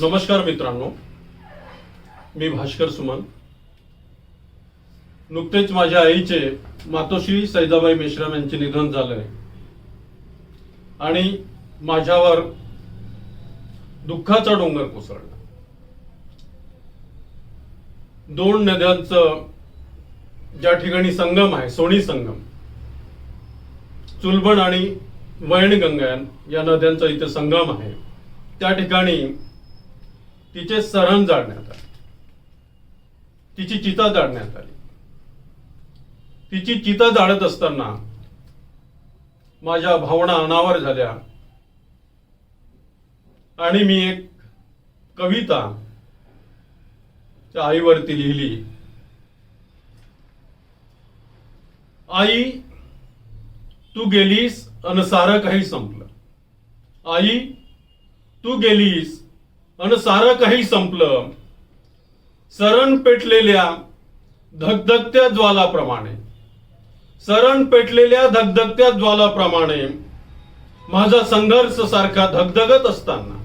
नमस्कार मित्रांनो. मी भास्कर सुमन. नुकतेच माझ्या आईचे मातोश्री सैदाबाई मेश्राम यांचे निधन झालंय आणि माझ्यावर दुःखाचा डोंगर कोसळला. दोन नद्यांचं ज्या ठिकाणी संगम आहे सोनी संगम चुलबण आणि वैणगंगा या नद्यांचा इथे संगम आहे. त्या ठिकाणी तिचे सरण जाळण्यात आले. तिची चिता जाळण्यात आली. तिची चिता जाळत असताना माझ्या भावना अनावर झाल्या. आणि मी एक कविता त्या आईवरती लिहिली. आई तू गेलीस अनसारं काही संपलं. आई तू गेलीस अन सारं काही संपलं. सरण पेटलेल्या धगधगत्या ज्वालाप्रमाणे. सरण पेटलेल्या धगधगत्या ज्वालाप्रमाणे माझा संघर्ष सारखा धगधगत असताना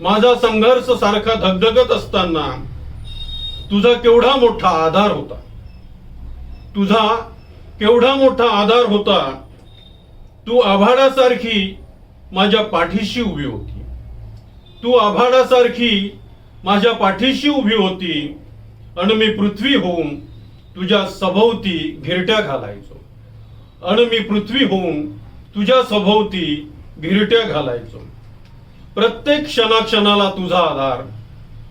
माझा संघर्ष सारखा धगधगत असताना तुझा केवढा मोठा आधार होता. तुझा केवढा मोठा आधार होता. तू आभाळासारखी माझ्या पाठीशी उभी होती. तू आभाळासारखी माझ्या पाठीशी उभी होती आणि मी पृथ्वी होऊन तुझ्या सभोवती घिरट्या घालायचो. आणि मी पृथ्वी होऊन तुझ्या सभोवती घिरट्या घालायचो. प्रत्येक क्षणाक्षणाला तुझा आधार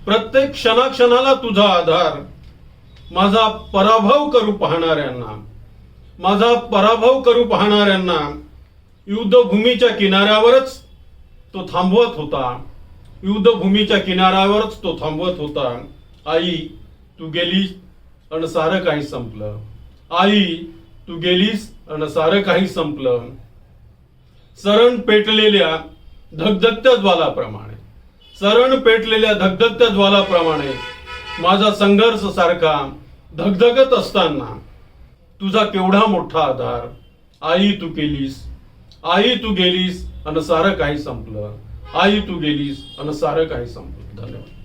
प्रत्येक क्षणाक्षणाला तुझा आधार माझा पराभव करू पाहणाऱ्यांना माझा पराभव करू पाहणाऱ्यांना युद्धभूमीच्या किनाऱ्यावरच तो थांबवत होता. युद्धभूमीच्या किनाऱ्यावरच तो थांबवत होता. आई तू गेलीस आणि सारं काही संपलं. आई तू गेलीस आणि सारं काही संपलं. सरण पेटलेल्या धगधगत्या ज्वालाप्रमाणे. सरण पेटलेल्या धगधगत्या ज्वालाप्रमाणे माझा संघर्ष सारखा धगधगत असताना तुझा केवढा मोठा आधार. आई तू केलीस. आई तू गेलीस आणि सारं काही संपलं. आई तू गेलीस आणि सारं काही संपलं. धन्यवाद.